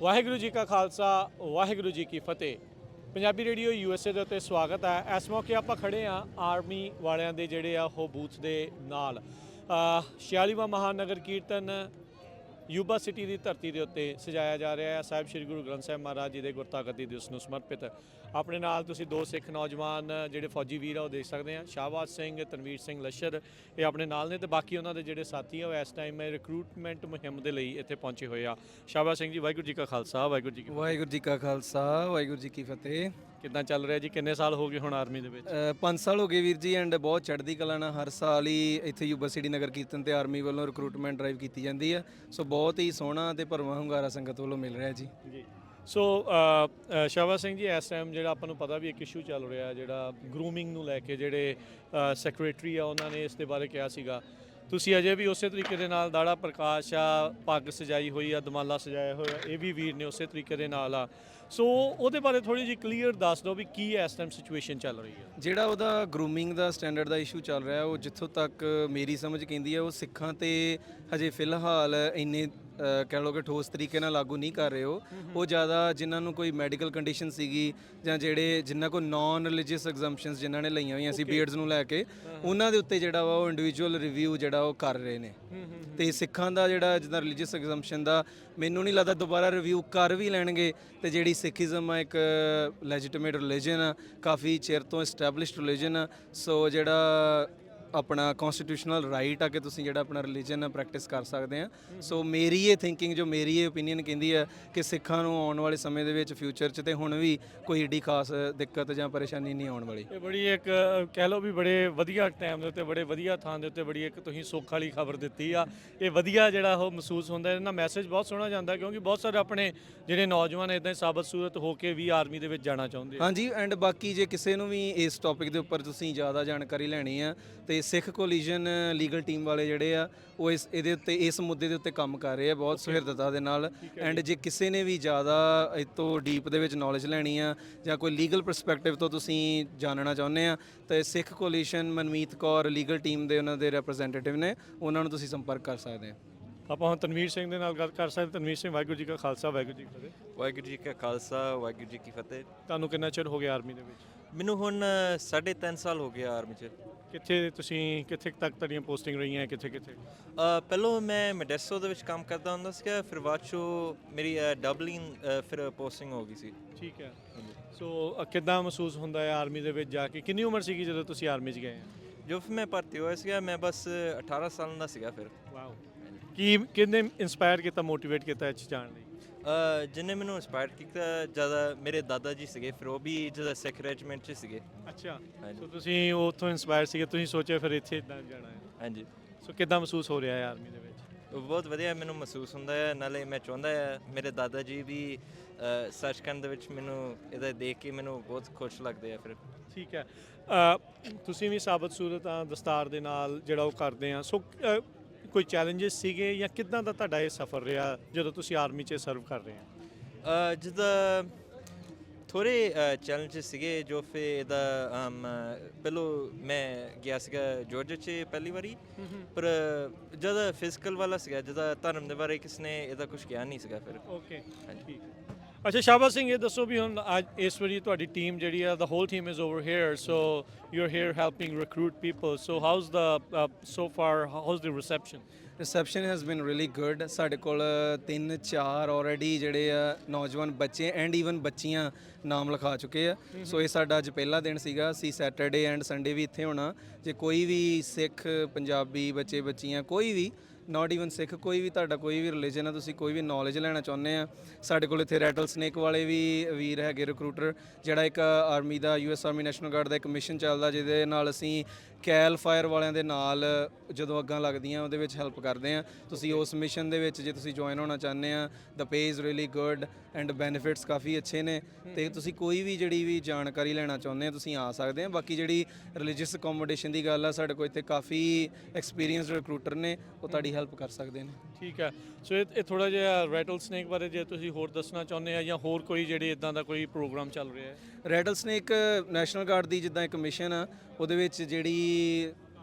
ਵਾਹਿਗੁਰੂ ਜੀ ਕਾ ਖਾਲਸਾ ਵਾਹਿਗੁਰੂ ਜੀ ਕੀ ਫਤਿਹ। Punjabi radio USA ਦੇ ਉੱਤੇ ਸਵਾਗਤ ਹੈ। ਇਸ ਮੌਕੇ ਆਪਾਂ ਖੜੇ ਆ ਆਰਮੀ ਵਾਲਿਆਂ ਦੇ ਜਿਹੜੇ ਆ ਉਹ ਬੂਥ ਦੇ ਨਾਲ। ਅ, 46ਵਾਂ ਮਹਾਨਗਰ ਕੀਰਤਨ ਯੂਬਾ ਸਿਟੀ ਦੀ ਧਰਤੀ ਦੇ ਉੱਤੇ ਸਜਾਇਆ ਜਾ ਰਿਹਾ ਹੈ। ਸਾਹਿਬ ਸ੍ਰੀ ਗੁਰੂ ਗ੍ਰੰਥ ਸਾਹਿਬ ਮਹਾਰਾਜ ਜੀ ਦੇ ਗੁਰਤਾਗਤੀ ਦਿਵਸ ਨੂੰ ਸਮਰਪਿਤ। ਆਪਣੇ ਨਾਲ ਤੁਸੀਂ ਦੋ ਸਿੱਖ ਨੌਜਵਾਨ ਜਿਹੜੇ ਫੌਜੀ ਵੀਰ ਆ ਉਹ ਦੇਖ ਸਕਦੇ ਆ। ਸ਼ਾਹਬਾਜ਼ ਸਿੰਘ ਤਨਵੀਰ ਸਿੰਘ ਲਸ਼ਰ ਇਹ ਆਪਣੇ ਨਾਲ ਨੇ ਤੇ ਬਾਕੀ ਉਹਨਾਂ ਦੇ ਜਿਹੜੇ ਸਾਥੀ ਆ ਉਹ ਇਸ ਟਾਈਮ ਰਿਕਰੂਟਮੈਂਟ ਮੁਹਿੰਮ ਦੇ ਲਈ ਇੱਥੇ ਪਹੁੰਚੇ ਹੋਏ ਆ। ਸ਼ਾਹਬਾਜ਼ ਸਿੰਘ ਜੀ ਵਾਹਿਗੁਰੂ ਜੀ ਕਾ ਖਾਲਸਾ ਵਾਹਿਗੁਰੂ ਜੀ ਕੀ ਫਤਿਹ। ਵਾਹਿਗੁਰੂ ਜੀ ਕਾ ਖਾਲਸਾ ਵਾਹਿਗੁਰੂ ਜੀ ਕੀ ਫਤਿਹ। ਕਿੱਦਾਂ ਚੱਲ ਰਿਹਾ ਜੀ? ਕਿੰਨੇ ਸਾਲ ਹੋ ਗਏ ਹੁਣ ਆਰਮੀ ਦੇ ਵਿੱਚ? ਅ, ਪੰਜ ਸਾਲ ਹੋ ਗਏ ਵੀਰ ਜੀ ਐਂਡ ਬਹੁਤ ਚੜ੍ਹਦੀ ਕਲਾ ਨਾਲ ਹਰ ਸਾਲ ਹੀ ਇੱਥੇ ਯੂਬਾ ਸਿਟੀ ਨਗਰ ਕੀਰਤਨ ਤੇ ਆਰਮੀ ਵੱਲੋਂ ਰਿਕਰੂਟਮੈਂਟ ਡਰਾਈਵ ਕੀਤੀ ਜਾਂਦੀ ਹੈ। ਸੋ ਬਹੁਤ ਹੀ ਸੋਹਣਾ ਤੇ ਭਰਵਾਂ ਹੁੰਗਾਰਾ ਸੰਗਤ ਵੱਲੋਂ ਮਿਲ ਰਿਹਾ ਜੀ। ਜੀ। ਸੋ ਅ, ਸਿੰਘ ਜੀ ਇਸ ਟਾਈਮ ਜਿਹੜਾ ਆਪਾਂ ਨੂੰ ਪਤਾ ਵੀ ਇੱਕ ਇਸ਼ੂ ਚੱਲ ਰਿਹਾ ਜਿਹੜਾ ਗਰੂਮਿੰਗ ਨੂੰ ਲੈ ਕੇ ਜਿਹੜੇ ਸੈਕਟਰੀ ਆ ਉਹਨਾਂ ਨੇ ਇਸ ਦੇ ਬਾਰੇ ਕਿਹਾ ਸੀਗਾ। ਤੁਸੀਂ ਅਜੇ ਵੀ ਉਸੇ ਤਰੀਕੇ ਦੇ ਨਾਲ ਦਾੜਾ ਪ੍ਰਕਾਸ਼ ਆ ਪੱਗ ਸਜਾਈ ਹੋਈ ਆ ਦਮਾਲਾ ਸਜਾਇਆ ਹੋਇਆ ਇਹ ਵੀ ਵੀਰ ਨੇ ਉਸੇ ਤਰੀਕੇ ਦੇ ਨਾਲ ਆ। ਸੋ ਉਹਦੇ ਬਾਰੇ ਥੋੜੀ ਜਿਹੀ ਕਲੀਅਰ ਦੱਸ ਦਿਓ ਵੀ ਕੀ ਇਸ ਟਾਈਮ ਸਿਚੁਏਸ਼ਨ ਚੱਲ ਰਹੀ ਹੈ। ਜਿਹੜਾ ਉਹਦਾ ਗਰੂਮਿੰਗ ਦਾ ਸਟੈਂਡਰਡ ਦਾ ਇਸ਼ੂ ਚੱਲ ਰਿਹਾ, ਉਹ ਜਿੱਥੋਂ ਤੱਕ ਮੇਰੀ ਸਮਝ ਕਹਿੰਦੀ ਹੈ, ਉਹ ਸਿੱਖਾਂ ਤੇ ਹਜੇ ਫਿਲਹਾਲ ਇੰਨੇ ਅ, ਕਹਿ ਲਓ ਕਿ ਠੋਸ ਤਰੀਕੇ ਨਾਲ ਲਾਗੂ ਨਹੀਂ ਕਰ ਰਹੇ ਹੋ ਉਹ ਜ਼ਿਆਦਾ ਜਿਨ੍ਹਾਂ ਨੂੰ ਕੋਈ ਮੈਡੀਕਲ ਕੰਡੀਸ਼ਨ ਸੀਗੀ ਜਾਂ ਜਿਹੜੇ ਜਿਨ੍ਹਾਂ ਕੋ ਨਾਨ ਰਿਲੀਜੀਅਸ ਐਗਜ਼ੰਪਸ਼ਨਸ ਜਿਨ੍ਹਾਂ ਨੇ ਲਈਆਂ ਹੋਈਆਂ ਸੀ ਬੀਅਰਡਸ ਨੂੰ ਲੈ ਕੇ ਉਹਨਾਂ ਦੇ ਉੱਤੇ ਜਿਹੜਾ ਵਾ ਉਹ ਇੰਡੀਵਿਜੂਅਲ ਰਿਵਿਊ ਜਿਹੜਾ ਉਹ ਕਰ ਰਹੇ ਨੇ। ਤੇ ਸਿੱਖਾਂ ਦਾ ਜਿਹੜਾ ਜਿੱਦਾਂ ਰਿਲੀਜੀਅਸ ਐਗਜ਼ੰਪਸ਼ਨ ਦਾ ਮੈਨੂੰ ਨਹੀਂ ਲੱਗਦਾ ਦੁਬਾਰਾ ਰਿਵਿਊ ਕਰ ਵੀ ਲੈਣਗੇ। ਤੇ ਜਿਹੜੀ ਸਿੱਖੀਜ਼ਮ ਆ ਇੱਕ ਲੈਜੀਟੀਮੇਟ ਰਿਲੀਜਨ ਆ ਕਾਫੀ ਚਿਰ ਤੋਂ ਐਸਟੈਬਲਿਸ਼ਡ ਰਿਲੀਜਨ ਆ। ਸੋ ਜਿਹੜਾ ਆਪਣਾ ਕਨਸਟੀਟਿਊਸ਼ਨਲ ਰਾਈਟ ਆ ਕਿ ਤੁਸੀਂ ਜਿਹੜਾ ਆਪਣਾ ਰਿਲੀਜਨ ਪ੍ਰੈਕਟਿਸ ਕਰ ਸਕਦੇ ਆ। ਸੋ ਮੇਰੀ ਇਹ ਥਿੰਕਿੰਗ ਜੋ ਮੇਰੀ ਇਹ ਓਪੀਨੀਅਨ ਕਹਿੰਦੀ ਹੈ ਕਿ ਸਿੱਖਾਂ ਨੂੰ ਆਉਣ ਵਾਲੇ ਸਮੇਂ ਦੇ ਵਿੱਚ ਫਿਊਚਰ 'ਚ ਤੇ ਹੁਣ ਵੀ ਕੋਈ ਏਡੀ ਖਾਸ ਦਿੱਕਤ ਜਾਂ ਪਰੇਸ਼ਾਨੀ ਨਹੀਂ ਆਉਣ ਵਾਲੀ। ਇਹ ਬੜੀ ਇੱਕ ਕਹਿ ਲਓ ਵੀ ਬੜੇ ਵਧੀਆ ਟਾਈਮ ਦੇ ਉੱਤੇ ਬੜੇ ਵਧੀਆ ਥਾਂ ਦੇ ਉੱਤੇ ਬੜੀ ਇੱਕ ਤੁਸੀਂ ਸੁੱਖ ਵਾਲੀ ਖਬਰ ਦਿੱਤੀ ਆ। ਇਹ ਵਧੀਆ ਜਿਹੜਾ ਉਹ ਮਹਿਸੂਸ ਹੁੰਦਾ ਇਹਨਾਂ ਮੈਸੇਜ ਬਹੁਤ ਸੋਹਣਾ ਜਾਂਦਾ ਕਿਉਂਕਿ ਬਹੁਤ ਸਾਰੇ ਆਪਣੇ ਜਿਹੜੇ ਨੌਜਵਾਨ ਇਦਾਂ ਹੀ ਸਾਬਤ ਸੂਰਤ ਹੋ ਕੇ ਵੀ ਆਰਮੀ ਦੇ ਵਿੱਚ ਜਾਣਾ ਚਾਹੁੰਦੇ ਆ। ਹਾਂਜੀ ਐਂਡ ਬਾਕੀ ਜੇ ਕਿਸੇ ਨੂੰ ਵੀ ਇਸ ਟੌਪਿਕ ਦੇ ਉੱਪਰ ਤੁਸੀਂ ਜ਼ਿਆਦਾ ਜਾਣਕਾਰੀ ਲੈਣੀ ਆ ਤੇ ਸਿੱਖ ਕੋਲੀਜਨ ਲੀਗਲ ਟੀਮ ਵਾਲੇ ਜਿਹੜੇ ਆ ਉਹ ਇਸ ਇਹਦੇ ਉੱਤੇ ਇਸ ਮੁੱਦੇ ਦੇ ਉੱਤੇ ਕੰਮ ਕਰ ਰਹੇ ਆ ਬਹੁਤ ਸੁਹਿਰਦਤਾ ਦੇ ਨਾਲ। ਐਂਡ ਜੇ। ਕਿਸੇ ਨੇ ਵੀ ਜ਼ਿਆਦਾ ਇਹ ਤੋਂ ਡੀਪ ਦੇ ਵਿੱਚ ਨੌਲੇਜ ਲੈਣੀ ਆ ਜਾਂ ਕੋਈ ਲੀਗਲ ਪਰਸਪੈਕਟਿਵ ਤੋਂ ਤੁਸੀਂ ਜਾਣਨਾ ਚਾਹੁੰਦੇ ਆ ਤਾਂ Sikh coalition Manmeet Kaur legal team ਦੇ ਉਹਨਾਂ ਦੇ ਰਿਪਰੈਜ਼ੈਂਟੇਟਿਵ ਨੇ ਉਹਨਾਂ ਨੂੰ ਤੁਸੀਂ ਸੰਪਰਕ ਕਰ ਸਕਦੇ ਆ। ਆਪਾਂ ਹੁਣ ਤਨਵੀਰ ਸਿੰਘ ਦੇ ਨਾਲ ਗੱਲ ਕਰ ਸਕਦੇ ਤਨਵੀਰ ਸਿੰਘ ਵਾਹਿਗੁਰੂ ਜੀ ਕਾ ਖਾਲਸਾ ਵਾਹਿਗੁਰੂ ਜੀ ਕੀ ਫਤਿਹ। ਵਾਹਿਗੁਰੂ ਜੀ ਕਾ ਖਾਲਸਾ ਵਾਹਿਗੁਰੂ ਜੀ ਕੀ ਫਤਿਹ। ਤੁਹਾਨੂੰ ਕਿੰਨਾ ਚਿਰ ਹੋ ਗਿਆ ਆਰਮੀ ਦੇ ਵਿੱਚ? ਮੈਨੂੰ ਹੁਣ 3.5 ਸਾਲ ਹੋ ਗਿਆ ਆਰਮੀ 'ਚ। ਕਿੱਥੇ ਤੁਸੀਂ ਕਿੱਥੇ ਤੱਕ ਤੁਹਾਡੀਆਂ ਪੋਸਟਿੰਗ ਰਹੀਆਂ ਕਿੱਥੇ ਕਿੱਥੇ? ਅ, ਪਹਿਲੋਂ ਮੈਂ ਮੈਡੈਸੋ ਦੇ ਵਿੱਚ ਕੰਮ ਕਰਦਾ ਹੁੰਦਾ ਸੀਗਾ ਫਿਰ ਬਾਅਦ 'ਚੋਂ ਮੇਰੀ ਡਬਲਿੰਗ ਫਿਰ ਪੋਸਟਿੰਗ ਹੋ ਗਈ ਸੀ। ਠੀਕ ਹੈ। ਸੋ ਅ, ਕਿੱਦਾਂ ਮਹਿਸੂਸ ਹੁੰਦਾ ਹੈ ਆਰਮੀ ਦੇ ਵਿੱਚ ਜਾ ਕੇ? ਕਿੰਨੀ ਉਮਰ ਸੀਗੀ ਜਦੋਂ ਤੁਸੀਂ ਆਰਮੀ 'ਚ ਗਏ? ਜੋ ਫਿਰ ਮੈਂ ਭਰਤੀ ਹੋਇਆ ਸੀਗਾ ਮੈਂ ਬਸ 18 ਸਾਲ ਦਾ ਸੀਗਾ ਫਿਰ। ਵਾਓ ਕੀ ਕਿੰਨੇ ਇਨਸਪਾਇਰ ਕੀਤਾ ਮੋਟੀਵੇਟ ਕੀਤਾ ਇਹ 'ਚ ਜਾਣ ਲਈ? ਅ, ਜਿਹਨੇ ਮੈਨੂੰ ਇੰਸਪਾਇਰ ਕੀਤਾ ਜ਼ਿਆਦਾ ਮੇਰੇ ਦਾਦਾ ਜੀ ਸੀਗੇ ਫਿਰ ਉਹ ਵੀ ਜਿਹਦਾ ਸਿੱਖ ਰੈਜੀਮੈਂਟ 'ਚ ਸੀਗੇ। ਅੱਛਾ ਹਾਂਜੀ। ਸੋ ਤੁਸੀਂ ਉੱਥੋਂ ਇਨਸਪਾਇਰ ਸੀਗੇ ਤੁਸੀਂ ਸੋਚਿਆ ਫਿਰ ਇੱਥੇ ਇਦਾਂ ਜਾਣਾ ਹੈ। ਹਾਂਜੀ। ਸੋ ਕਿੱਦਾਂ ਮਹਿਸੂਸ ਹੋ ਰਿਹਾ ਹੈ ਆਰਮੀ ਦੇ ਵਿੱਚ? ਉਹ ਬਹੁਤ ਵਧੀਆ ਮੈਨੂੰ ਮਹਿਸੂਸ ਹੁੰਦਾ ਹੈ ਨਾਲੇ ਮੈਂ ਚਾਹੁੰਦਾ ਹੈ ਮੇਰੇ ਦਾਦਾ ਜੀ ਵੀ ਸਰਚ ਕਰਨ ਦੇ ਵਿੱਚ ਮੈਨੂੰ ਇਹਦਾ ਦੇਖ ਕੇ ਮੈਨੂੰ ਬਹੁਤ ਖੁਸ਼ ਲੱਗਦੇ ਆ ਫਿਰ। ਠੀਕ ਹੈ। ਅ, ਤੁਸੀਂ ਵੀ ਸਾਬਤ ਸੂਰਤ ਆ ਦਸਤਾਰ ਦੇ ਨਾਲ ਜਿਹੜਾ ਉਹ ਕਰਦੇ ਆ। ਸੋ ਅ, ਕੋਈ ਚੈਲੰਜਸ ਸੀਗੇ ਜਾਂ ਕਿੱਦਾਂ ਦਾ ਤੁਹਾਡਾ ਇਹ ਸਫ਼ਰ ਰਿਹਾ ਜਦੋਂ ਤੁਸੀਂ ਆਰਮੀ 'ਚ ਸਰਵ ਕਰ ਰਹੇ ਆ ਜਿੱਦਾਂ ਥੋੜੇ ਚੈਲੰਜਸ ਸੀਗੇ ਜੋ ਫਿਰ ਇਹਦਾ ਅਮ, ਪਹਿਲੋਂ ਮੈਂ ਗਿਆ ਸੀਗਾ ਜਾਰਜੀਆ 'ਚ ਪਹਿਲੀ ਵਾਰੀ ਪਰ ਜਦ ਫਿਜ਼ੀਕਲ ਵਾਲਾ ਸੀਗਾ ਜਿਹਦਾ ਧਰਮ ਦੇ ਬਾਰੇ ਕਿਸ ਨੇ ਇਹਦਾ ਕੁਝ ਕਿਹਾ ਨਹੀਂ ਸੀਗਾ ਫਿਰ। ਓਕੇ ਹਾਂਜੀ। ਅੱਛਾ, ਸ਼ਾਬਾਸ਼ ਸਿੰਘ, ਇਹ ਦੱਸੋ ਵੀ ਹੁਣ ਅੱਜ ਇਸ ਵਾਰੀ ਤੁਹਾਡੀ ਟੀਮ ਜਿਹੜੀ ਆ the whole team is over here so you are here helping recruit people so how's the so far how's the reception reception has been really good ਸਾਡੇ ਕੋਲ ਤਿੰਨ ਚਾਰ ਆਲਰੇਡੀ ਜਿਹੜੇ ਆ, ਨੌਜਵਾਨ ਬੱਚੇ ਐਂਡ ਈਵਨ ਬੱਚੀਆਂ ਨਾਮ ਲਿਖਾ ਚੁੱਕੇ ਆ। ਸੋ ਇਹ ਸਾਡਾ ਅੱਜ ਪਹਿਲਾ ਦਿਨ ਸੀਗਾ। ਅਸੀਂ ਸੈਟਰਡੇ ਐਂਡ ਸੰਡੇ ਵੀ ਇੱਥੇ ਹੋਣਾ। ਜੇ ਕੋਈ ਵੀ ਸਿੱਖ, ਪੰਜਾਬੀ, ਬੱਚੇ, ਬੱਚੀਆਂ, ਕੋਈ ਵੀ ਨਾਟ ਈਵਨ ਸਿੱਖ, ਕੋਈ ਵੀ ਤੁਹਾਡਾ ਕੋਈ ਵੀ ਰਿਲੀਜਨ ਆ, ਤੁਸੀਂ ਕੋਈ ਵੀ ਨੌਲੇਜ ਲੈਣਾ ਚਾਹੁੰਦੇ ਆ, ਸਾਡੇ ਕੋਲ ਇੱਥੇ ਰੈਟਲ ਸਨੇਕ ਵਾਲੇ ਵੀ ਵੀਰ ਹੈਗੇ ਰਿਕਰੂਟਰ ਜਿਹੜਾ ਇੱਕ ਆਰਮੀ ਦਾ ਯੂਐਸ ਆਰਮੀ ਨੈਸ਼ਨਲ ਗਾਰਡ ਦਾ ਇੱਕ ਮਿਸ਼ਨ ਚੱਲਦਾ, ਜਿਹਦੇ ਨਾਲ ਅਸੀਂ ਕੈਲ ਫਾਇਰ ਵਾਲਿਆਂ ਦੇ ਨਾਲ ਜਦੋਂ ਅੱਗਾਂ ਲੱਗਦੀਆਂ ਉਹਦੇ ਵਿੱਚ ਹੈਲਪ ਕਰਦੇ ਆ ਤੁਸੀਂ ਉਸ ਮਿਸ਼ਨ ਦੇ ਵਿੱਚ ਜੇ ਤੁਸੀਂ ਜੁਆਇਨ ਹੋਣਾ ਚਾਹੁੰਦੇ ਆ the pay is really good and benefits ਕਾਫੀ ਅੱਛੇ ਨੇ। ਤੇ ਤੁਸੀਂ ਕੋਈ ਵੀ ਜਿਹੜੀ ਵੀ ਜਾਣਕਾਰੀ ਲੈਣਾ ਚਾਹੁੰਦੇ ਆ ਤੁਸੀਂ ਆ ਸਕਦੇ ਆ ਬਾਕੀ ਜਿਹੜੀ ਰਿਲੀਜੀਅਸ ਅਕੋਮੋਡੇਸ਼ਨ ਦੀ ਗੱਲ ਆ ਸਾਡੇ ਕੋਲ ਇੱਥੇ ਕਾਫੀ ਐਕਸਪੀਰੀਅੰਸਡ ਰਿਕਰੂਟਰ ਨੇ ਉਹ ਤੁਹਾਡੀ ਹੈਲਪ ਕਰ ਸਕਦੇ ਨੇ। ਠੀਕ ਹੈ। ਸੋ ਇਹ ਥੋੜਾ ਜਿਹਾ ਰੈਟਲ ਸਨੇਕ ਬਾਰੇ ਜੇ ਤੁਸੀਂ ਹੋਰ ਦੱਸਣਾ ਚਾਹੁੰਦੇ ਆ ਜਾਂ ਹੋਰ ਕੋਈ ਜਿਹੜੀ ਇਦਾਂ ਦਾ ਕੋਈ ਪ੍ਰੋਗਰਾਮ ਚੱਲ ਰਿਹਾ ਹੈ? ਰੈਡਲ ਸਨੇਕ ਨੈਸ਼ਨਲ ਗਾਰਡ ਦੀ ਜਿੱਦਾਂ ਇੱਕ ਮਿਸ਼ਨ ਆ ਉਹਦੇ ਵਿੱਚ ਜਿਹੜੀ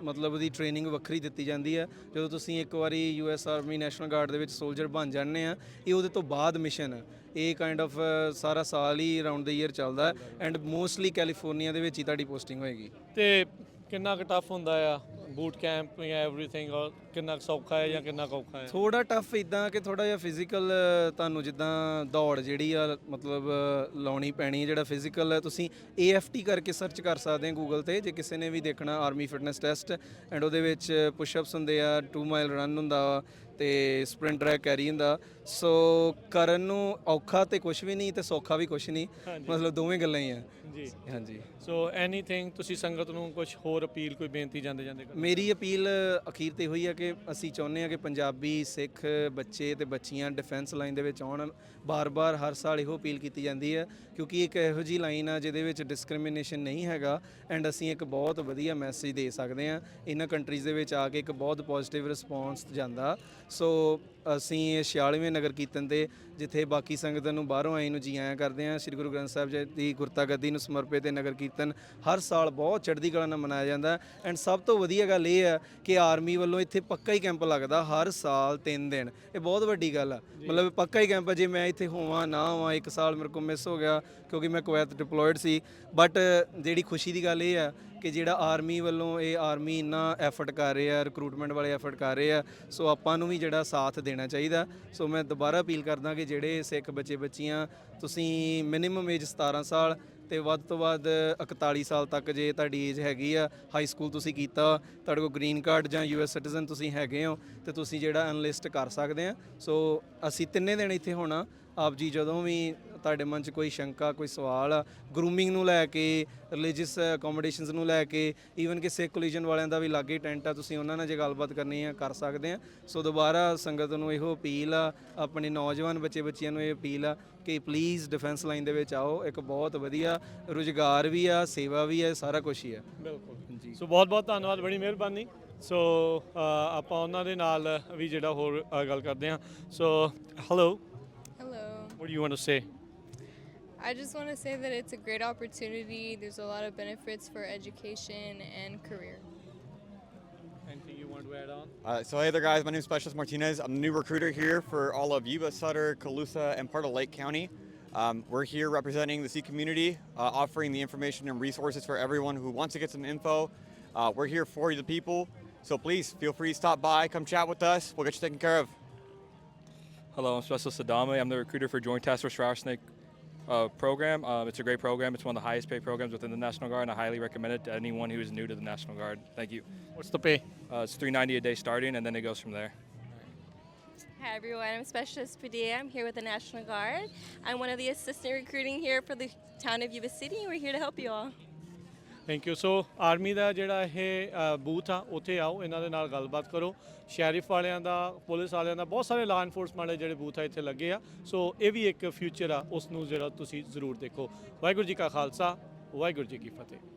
ਮਤਲਬ ਉਹਦੀ ਟ੍ਰੇਨਿੰਗ ਵੱਖਰੀ ਦਿੱਤੀ ਜਾਂਦੀ ਹੈ ਜਦੋਂ ਤੁਸੀਂ ਇੱਕ ਵਾਰੀ ਯੂਐਸ ਆਰਮੀ ਨੈਸ਼ਨਲ ਗਾਰਡ ਦੇ ਵਿੱਚ ਸੋਲਜਰ ਬਣ ਜਾਂਦੇ ਆ, ਇਹ ਉਹਦੇ ਤੋਂ ਬਾਅਦ ਮਿਸ਼ਨ ਇਹ ਕਾਈਂਡ ਆਫ ਸਾਰਾ ਸਾਲ ਹੀ ਅਰਾਊਂਡ ਦਾ ਈਅਰ ਚੱਲਦਾ ਐਂਡ ਮੋਸਟਲੀ ਕੈਲੀਫੋਰਨੀਆ ਦੇ ਵਿੱਚ ਹੀ ਤੁਹਾਡੀ ਪੋਸਟਿੰਗ ਹੋਏਗੀ। ਤੇ ਕਿੰਨਾ ਕੁ ਟਫ ਹੁੰਦਾ ਆ? ਬੂਟ ਕੈਂਪ ਜਾਂ ਐਵਰੀਥਿੰਗ ਔਰ ਕਿੰਨਾ ਕੁ ਸੌਖਾ ਹੈ ਜਾਂ ਕਿੰਨਾ ਕੁ ਔਖਾ ਹੈ? ਥੋੜਾ ਟਫ ਇਦਾਂ ਕਿ ਥੋੜਾ ਜਿਹਾ ਫਿਜ਼ੀਕਲ ਤੁਹਾਨੂੰ ਜਿੱਦਾਂ ਦੌੜ ਜਿਹੜੀ ਆ ਮਤਲਬ ਲਾਉਣੀ ਪੈਣੀ ਹੈ, ਜਿਹੜਾ ਫਿਜ਼ੀਕਲ ਹੈ ਤੁਸੀਂ AFT ਕਰਕੇ ਸਰਚ ਕਰ ਸਕਦੇ ਹੋ ਗੂਗਲ ਤੇ ਜੇ ਕਿਸੇ ਨੇ ਵੀ ਦੇਖਣਾ ਆਰਮੀ ਫਿਟਨੈਸ ਟੈਸਟ ਐਂਡ ਉਹਦੇ ਵਿੱਚ ਪੁਸ਼-ਅਪਸ ਹੁੰਦੇ ਆ 2 ਮਾਈਲ ਰਨ ਹੁੰਦਾ ਵਾ ਤੇ ਸਪ੍ਰਿੰਟ ਟਰੈਕ ਕੈਰੀ ਹੁੰਦਾ ਸੋ ਕਰਨ ਨੂੰ ਔਖਾ ਤੇ ਕੁਝ ਵੀ ਨਹੀਂ ਤੇ ਸੌਖਾ ਵੀ ਕੁਝ ਨਹੀਂ। ਮਤਲਬ ਦੋਵੇਂ ਗੱਲਾਂ ਹੀ ਆ। ਜੀ। ਹਾਂਜੀ। ਸੋ ਐਨੀਥਿੰਗ ਤੁਸੀਂ ਸੰਗਤ ਨੂੰ ਕੁਝ ਹੋਰ ਅਪੀਲ ਕੋਈ ਬੇਨਤੀ ਜਾਂਦੇ ਜਾਂਦੇ ਕਰੋ ਮੇਰੀ ਅਪੀਲ ਅਖੀਰ ਤੇ ਹੋਈ ਹੈ ਕਿ ਅਸੀਂ ਚਾਹੁੰਦੇ ਹਾਂ ਕਿ ਪੰਜਾਬੀ ਸਿੱਖ ਬੱਚੇ ਤੇ ਬੱਚੀਆਂ ਡਿਫੈਂਸ ਲਾਈਨ ਦੇ ਵਿੱਚ ਆਉਣ। ਬਾਰ-ਬਾਰ ਹਰ ਸਾਲ ਇਹੋ ਅਪੀਲ ਕੀਤੀ ਜਾਂਦੀ ਹੈ ਕਿਉਂਕਿ ਇੱਕ ਇਹੋ ਜੀ ਲਾਈਨ ਆ ਜਿਹਦੇ ਵਿੱਚ ਡਿਸਕ੍ਰਿਮੀਨੇਸ਼ਨ ਨਹੀਂ ਹੈਗਾ ਐਂਡ ਅਸੀਂ ਇੱਕ ਬਹੁਤ ਵਧੀਆ ਮੈਸੇਜ ਦੇ ਸਕਦੇ ਹਾਂ ਇਹਨਾਂ ਕੰਟਰੀਜ਼ ਦੇ ਵਿੱਚ ਆ ਕੇ ਇੱਕ ਬਹੁਤ ਪੋਜ਼ਿਟਿਵ ਰਿਸਪੌਂਸ ਜਾਂਦਾ। ਸੋ ਅਸੀਂ ਇਹ 46ਵੇਂ ਨਗਰ ਕੀਰਤਨ ਦੇ ਜਿੱਥੇ ਬਾਕੀ ਸੰਗਤਾਂ ਨੂੰ ਬਾਹਰੋਂ ਆਈ ਨੂੰ ਜੀ ਆਇਆਂ ਕਰਦੇ ਹਾਂ ਸ੍ਰੀ ਗੁਰੂ ਗ੍ਰੰਥ ਸਾਹਿਬ ਜੀ ਦੀ ਗੁਰਤਾ ਗੱਦੀ ਨੂੰ ਸਮਰਪਿਤ ਇਹ ਨਗਰ ਕੀਰਤਨ ਹਰ ਸਾਲ ਬਹੁਤ ਚੜ੍ਹਦੀ ਕਲਾ ਨਾਲ ਮਨਾਇਆ ਜਾਂਦਾ ਐਂਡ ਸਭ ਤੋਂ ਵਧੀਆ ਗੱਲ ਇਹ ਹੈ ਕਿ ਆਰਮੀ ਵੱਲੋਂ ਇੱਥੇ ਪੱਕਾ ਹੀ ਕੈਂਪ ਲੱਗਦਾ ਹਰ ਸਾਲ 3 ਦਿਨ। ਇਹ ਬਹੁਤ ਵੱਡੀ ਗੱਲ ਆ। ਮਤਲਬ ਪੱਕਾ ਹੀ ਕੈਂਪ ਆ ਜੇ ਮੈਂ ਇੱਥੇ ਹੋਵਾਂ ਨਾ ਹੋਵਾਂ ਇੱਕ ਸਾਲ ਮੇਰੇ ਕੋਲ ਮਿਸ ਹੋ ਗਿਆ ਕਿਉਂਕਿ ਮੈਂ ਕੁਵੈਤ ਡਿਪਲੋਇਡ ਸੀ। ਬਟ ਜਿਹੜੀ ਖੁਸ਼ੀ ਦੀ ਗੱਲ ਇਹ ਆ ਕਿ ਜਿਹੜਾ ਆਰਮੀ ਵੱਲੋਂ ਇਹ ਆਰਮੀ ਇੰਨਾ ਐਫਰਟ ਕਰ ਰਹੇ ਆ ਰਿਕਰੂਟਮੈਂਟ ਵਾਲੇ ਐਫਰਟ ਕਰ ਰਹੇ ਆ ਸੋ ਆਪਾਂ ਨੂੰ ਵੀ ਜਿਹੜਾ ਸਾਥ ਦੇਣਾ ਚਾਹੀਦਾ। ਸੋ ਮੈਂ ਦੁਬਾਰਾ ਅਪੀਲ ਕਰਦਾ ਕਿ ਜਿਹੜੇ ਸਿੱਖ ਬੱਚੇ ਬੱਚੀਆਂ, ਤੁਸੀਂ ਮਿਨੀਮਮ ਏਜ 17 ਸਾਲ ਤੇ ਵੱਧ ਤੋਂ ਵੱਧ 41 ਸਾਲ ਤੱਕ ਜੇ ਤੁਹਾਡੀ ਏਜ ਹੈਗੀ ਆ ਹਾਈ ਸਕੂਲ ਤੁਸੀਂ ਕੀਤਾ, ਤੁਹਾਡੇ ਕੋਲ ਗ੍ਰੀਨ ਕਾਰਡ ਜਾਂ ਯੂਐਸ ਸਿਟੀਜ਼ਨ ਤੁਸੀਂ ਹੈਗੇ ਹੋ ਤੇ ਤੁਸੀਂ ਜਿਹੜਾ ਐਨਲਿਸਟ ਕਰ ਸਕਦੇ ਆ। ਸੋ ਅਸੀਂ ਤਿੰਨੇ ਦਿਨ ਇੱਥੇ ਹੋਣਾ, ਆਪ ਜੀ ਜਦੋਂ ਵੀ ਤੁਹਾਡੇ ਮਨ 'ਚ ਕੋਈ ਸ਼ੰਕਾ ਕੋਈ ਸਵਾਲ? ਆ ਗਰੂਮਿੰਗ ਨੂੰ ਲੈ ਕੇ ਰਿਲੀਜੀਅਸ ਅਕੋਮੋਡੇਸ਼ਨਸ ਨੂੰ ਲੈ ਕੇ ਈਵਨ ਕਿ ਸਿੱਖ ਕੋਲੀਜਨ ਵਾਲਿਆਂ ਦਾ ਵੀ ਲਾਗੇ ਟੈਂਟ ਆ ਤੁਸੀਂ ਉਹਨਾਂ ਨਾਲ ਜੇ ਗੱਲਬਾਤ ਕਰਨੀ ਆ ਕਰ ਸਕਦੇ ਆ। ਸੋ ਦੁਬਾਰਾ ਸੰਗਤ ਨੂੰ ਇਹੋ ਅਪੀਲ ਆ ਆਪਣੇ ਨੌਜਵਾਨ ਬੱਚੇ ਬੱਚਿਆਂ ਨੂੰ ਇਹ ਅਪੀਲ ਆ ਕਿ ਪਲੀਜ਼ ਡਿਫੈਂਸ ਲਾਈਨ ਦੇ ਵਿੱਚ ਆਓ ਇੱਕ ਬਹੁਤ ਵਧੀਆ ਰੁਜ਼ਗਾਰ ਵੀ ਆ ਸੇਵਾ ਵੀ ਆ ਸਾਰਾ ਕੁਝ ਹੀ ਆ। ਬਿਲਕੁਲ। ਜੀ ਸੋ ਬਹੁਤ ਬਹੁਤ ਧੰਨਵਾਦ ਬੜੀ ਮਿਹਰਬਾਨੀ। ਸੋ ਆਪਾਂ ਉਹਨਾਂ ਦੇ ਨਾਲ ਵੀ ਜਿਹੜਾ ਹੋਰ ਗੱਲ ਕਰਦੇ ਹਾਂ so hello what do you want to say? I just want to say that it's a great opportunity. There's a lot of benefits for education and career. anything you want to add on Uh, so hey there guys, my name is Specialist Martinez. I'm the new recruiter here for all of Yuba, Sutter, Calusa, and part of Lake County. Um, we're here representing the Sikh community, uh, offering the information and resources for everyone who wants to get some info. Uh, we're here for you the people, so please feel free to stop by, come chat with us. We'll get you taken care of. Hello, I'm Specialist Adame. I'm the recruiter for Joint Task Force Rattlesnake uh, program. Uh, it's a great program. It's one of the highest paid programs within the National Guard, and I highly recommend it to anyone who is new to the National Guard. Thank you. what's the pay Uh, it's 390 a day starting, and then it goes from there. Hi everyone, I'm Specialist Padilla. I'm here with the National Guard. I'm one of the assistant recruiting here for the town of Yuba City. We're here to help you all. Thank you so army ਦਾ ਜਿਹੜਾ ਇਹ booth ਆ, ਉੱਥੇ ਆਓ, ਇਹਨਾਂ ਦੇ ਨਾਲ ਗੱਲਬਾਤ ਕਰੋ। ਸ਼ੈਰਿਫ ਵਾਲਿਆਂ ਦਾ, ਪੁਲਿਸ ਵਾਲਿਆਂ ਦਾ, ਬਹੁਤ ਸਾਰੇ ਲਾਅ ਐਨਫੋਰਸਮੈਂਟ ਵਾਲੇ ਜਿਹੜੇ ਬੂਥ ਆ, ਇੱਥੇ ਲੱਗੇ ਆ। ਸੋ ਇਹ ਵੀ ਇੱਕ ਫਿਊਚਰ ਆ ਉਸ ਨੂੰ ਜਿਹੜਾ ਤੁਸੀਂ ਜ਼ਰੂਰ ਦੇਖੋ। ਵਾਹਿਗੁਰੂ ਜੀ ਕਾ ਖਾਲਸਾ, ਵਾਹਿਗੁਰੂ ਜੀ ਕੀ ਫਤਿਹ।